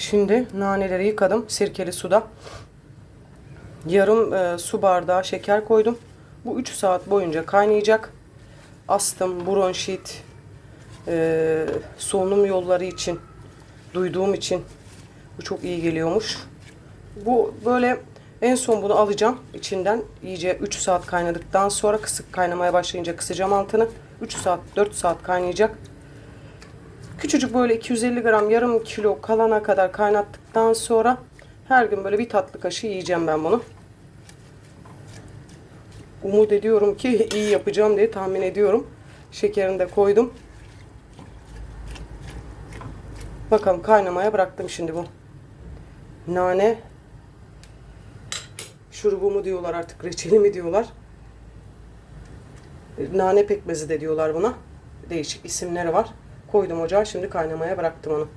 Şimdi naneleri yıkadım sirkeli suda. Yarım e, su bardağı şeker koydum. Bu 3 saat boyunca kaynayacak. Astım, bronşit, e, solunum yolları için, duyduğum için bu çok iyi geliyormuş. Bu böyle en son bunu alacağım içinden. iyice 3 saat kaynadıktan sonra kısık kaynamaya başlayınca kısacağım altını. 3 saat 4 saat kaynayacak. Küçücük böyle 250 gram yarım kilo kalana kadar kaynattıktan sonra her gün böyle bir tatlı kaşığı yiyeceğim ben bunu. Umut ediyorum ki iyi yapacağım diye tahmin ediyorum. Şekerini de koydum. Bakalım kaynamaya bıraktım şimdi bu. Nane şurubu mu diyorlar artık reçeli mi diyorlar. Nane pekmezi de diyorlar buna. Değişik isimleri var. Koydum ocağa şimdi kaynamaya bıraktım onu.